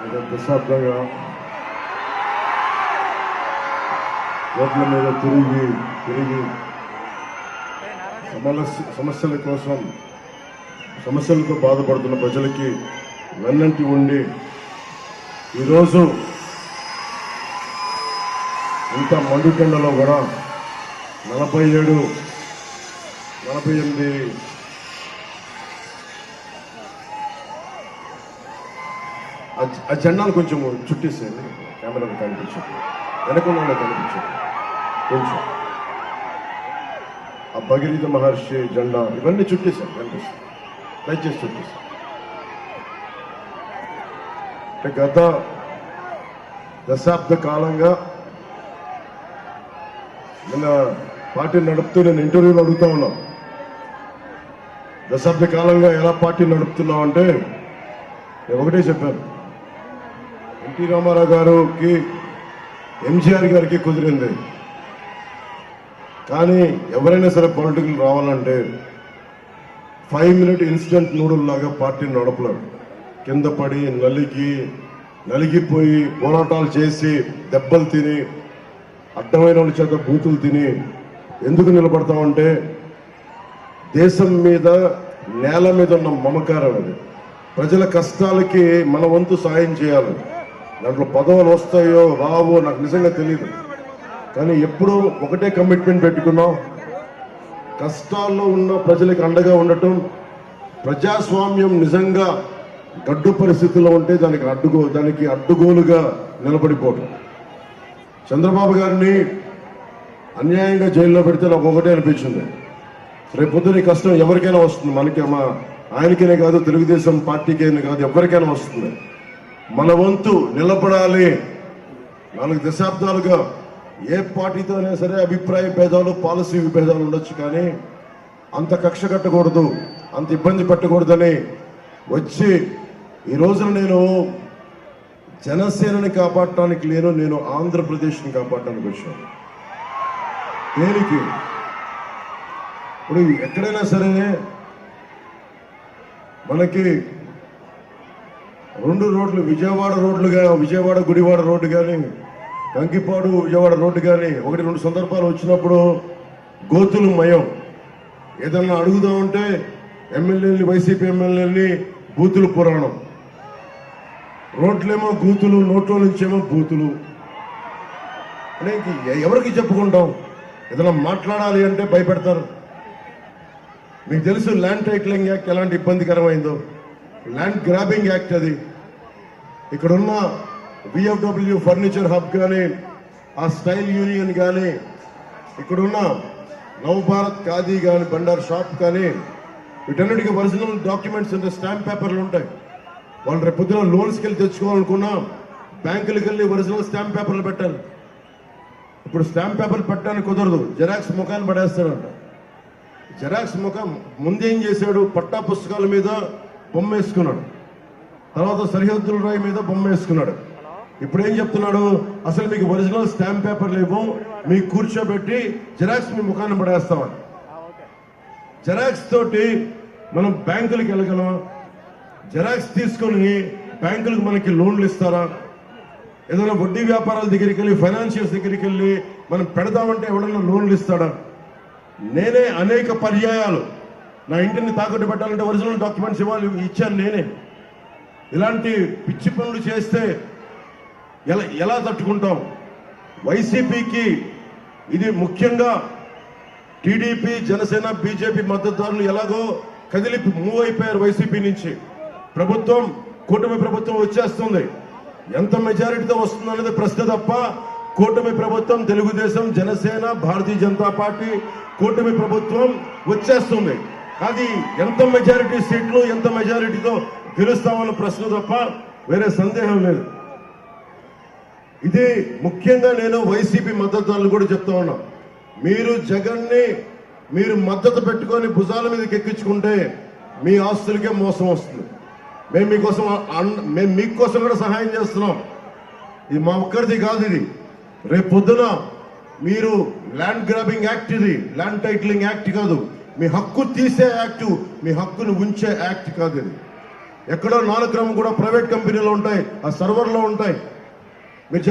ఏదో దశాబ్దంగా రోడ్ల మీద తిరిగి తిరిగి సమస్యల కోసం సమస్యలతో బాధపడుతున్న ప్రజలకి వెన్నంటి ఉండి ఈరోజు ఇంత మండుటెండలో కూడా నలభై ఏడు నలభై ఎనిమిది ఆ జెండాను కొంచెం చుట్టేసేయండి. కెమెరాలో కనిపించదు వెనకుండా కనిపించదు కొంచెం. ఆ భగీరథ మహర్షి జెండా ఇవన్నీ చుట్టేసాను కనిపిస్తుంది. దయచేసి చుట్టేసాను అంటే గత దశాబ్ద కాలంగా నిన్న పార్టీ నడుపుతూ నేను ఇంటర్వ్యూలో అడుగుతా ఉన్నా. దశాబ్ద కాలంగా ఎలా పార్టీ నడుపుతున్నావు అంటే నేను ఒకటే చెప్పాను. ఎన్టీ రామారావు గారికి ఎంజీఆర్ గారికి కుదిరింది. కానీ ఎవరైనా సరే పొలిటికల్ రావాలంటే ఫైవ్ మినిట్ ఇన్సిడెంట్ నూడుల్ లాగా పార్టీని నడపలేడు కింద పడి నలిగి నలిగిపోయి పోరాటాలు చేసి దెబ్బలు తిని అడ్డమైన వాళ్ళ చేత బూతులు తిని ఎందుకు నిలబడతామంటే దేశం మీద నేల మీద ఉన్న మమకారం అది. ప్రజల కష్టాలకి మన వంతు సాయం చేయాలి. దాంట్లో పదవులు వస్తాయో రావో నాకు నిజంగా తెలియదు కానీ ఎప్పుడూ ఒకటే కమిట్మెంట్ పెట్టుకున్నాం. కష్టాల్లో ఉన్న ప్రజలకు అండగా ఉండటం ప్రజాస్వామ్యం నిజంగా గడ్డు పరిస్థితుల్లో ఉంటే దానికి అడ్డుగో దానికి అడ్డుగోలుగా నిలబడిపోవటం. చంద్రబాబు గారిని అన్యాయంగా జైల్లో పెడితే నాకు ఒకటే అనిపించింది. రేపు కష్టం ఎవరికైనా వస్తుంది. మనకి మా ఆయనకైనా కాదు తెలుగుదేశం పార్టీకైనా కాదు ఎవరికైనా వస్తుంది. మన వంతు నిలబడాలి. నాలుగు దశాబ్దాలుగా ఏ పార్టీతో అయినా సరే అభిప్రాయ భేదాలు పాలసీ విభేదాలు ఉండొచ్చు కానీ అంత కక్ష కట్టకూడదు అంత ఇబ్బంది పెట్టకూడదని వచ్చి ఈ రోజున నేను జనసేనని కాపాడటానికి లేను నేను ఆంధ్రప్రదేశ్ని కాపాడటానికి వచ్చాను. దేనికి? ఇప్పుడు ఎక్కడైనా సరే మనకి రెండు రోడ్లు విజయవాడ రోడ్లుగా విజయవాడ గుడివాడ రోడ్డు కానీ కంకిపాడు విజయవాడ రోడ్డు కానీ ఒకటి రెండు సందర్భాలు వచ్చినప్పుడు గోతులు మయం. ఏదన్నా అడుగుదామంటే ఎమ్మెల్యేని వైసీపీ ఎమ్మెల్యేని బూతులు పురాణం. రోడ్లేమో గూతులు నోట్లో నుంచేమో బూతులు. అంటే ఎవరికి చెప్పుకుంటాం? ఏదైనా మాట్లాడాలి అంటే భయపెడతారు. మీకు తెలుసు ల్యాండ్ టైటిలింగ్ యాక్ట్ ఎలాంటి ఇబ్బందికరమైందో? ల్యాండ్ గ్రాబింగ్ యాక్ట్ అది. ఇక్కడున్న విఎఫ్డబ్ల్యూ ఫర్నిచర్ హబ్ కానీ ఆ స్టైల్ యూనియన్ కానీ ఇక్కడున్న నవభారత్ ఖాదీ కానీ బండార్ షాప్ కానీ వీటన్నిటికీ ఒరిజినల్ డాక్యుమెంట్స్ అంటే స్టాంప్ పేపర్లు ఉంటాయి. వాళ్ళు రేపు పొద్దున లోన్స్కి వెళ్ళి తెచ్చుకోవాలనుకున్నా బ్యాంకులకు వెళ్ళి ఒరిజినల్ స్టాంప్ పేపర్లు పెట్టాలి. ఇప్పుడు స్టాంప్ పేపర్లు పెట్టడానికి కుదరదు. జెరాక్స్ ముఖాన్ని పడేస్తాడంట. జెరాక్స్ ముఖం ముందేం చేశాడు? పట్టా పుస్తకాల మీద బొమ్మ వేసుకున్నాడు. తర్వాత సరిహద్దుల రాయి మీద బొమ్మ వేసుకున్నాడు. ఇప్పుడు ఏం చెప్తున్నాడు? అసలు మీకు ఒరిజినల్ స్టాంప్ పేపర్లు ఇవ్వం మీకు కూర్చోబెట్టి జెరాక్స్ మీ ముఖాన్ని పడేస్తామని. జెరాక్స్ తోటి మనం బ్యాంకులకు వెళ్ళగలమా జెరాక్స్ తీసుకొని బ్యాంకులకు మనకి లోన్లు ఇస్తారా? ఏదైనా వడ్డీ వ్యాపారాల దగ్గరికి వెళ్ళి ఫైనాన్షియల్స్ దగ్గరికి వెళ్ళి మనం పెడదామంటే ఎవడన్నా లోన్లు ఇస్తాడా? నేనే అనేక పర్యాయాలు. నా ఇంటిని తాకట్టు పెట్టాలంటే ఒరిజినల్ డాక్యుమెంట్స్ ఇవ్వాలి ఇచ్చాను నేనే. ఇలాంటి పిచ్చి పనులు చేస్తే ఎలా ఎలా తట్టుకుంటాం? వైసీపీకి ఇది ముఖ్యంగా టీడీపీ జనసేన బీజేపీ మద్దతుదారులు ఎలాగో కదిలి మూవ్ అయిపోయారు వైసీపీ నుంచి. ప్రభుత్వం కూటమి ప్రభుత్వం వచ్చేస్తుంది. ఎంత మెజారిటీతో వస్తుంది అనేది ప్రశ్న తప్ప కూటమి ప్రభుత్వం తెలుగుదేశం జనసేన భారతీయ జనతా పార్టీ కూటమి ప్రభుత్వం వచ్చేస్తుంది. అది ఎంత మెజారిటీ సీట్లు ఎంత మెజారిటీతో గెలుస్తామన్న ప్రశ్న తప్ప వేరే సందేహం లేదు. ఇది ముఖ్యంగా నేను వైసీపీ మద్దతుదారులు కూడా చెప్తా ఉన్నా. మీరు జగన్ని మీరు మద్దతు పెట్టుకొని భుజాల మీదకి ఎక్కించుకుంటే మీ ఆస్తులకే మోసం వస్తుంది. మేము మీకోసం అన్- మేము మీకోసం కూడా సహాయం చేస్తున్నాం. ఇది మా ఒక్కరిది కాదు ఇది. రేపు పొద్దున మీరు ల్యాండ్ గ్రాబింగ్ యాక్ట్ ఇది. ల్యాండ్ టైటిలింగ్ యాక్ట్ కాదు. మీ హక్కు తీసే యాక్ట్ మీ హక్కును ఉంచే యాక్ట్ కాదు ఇది. ఎక్కడో నాలుగు గ్రామం కూడా ప్రైవేట్ కంపెనీలో ఉంటాయి ఆ సర్వర్లో ఉంటాయి. మీరు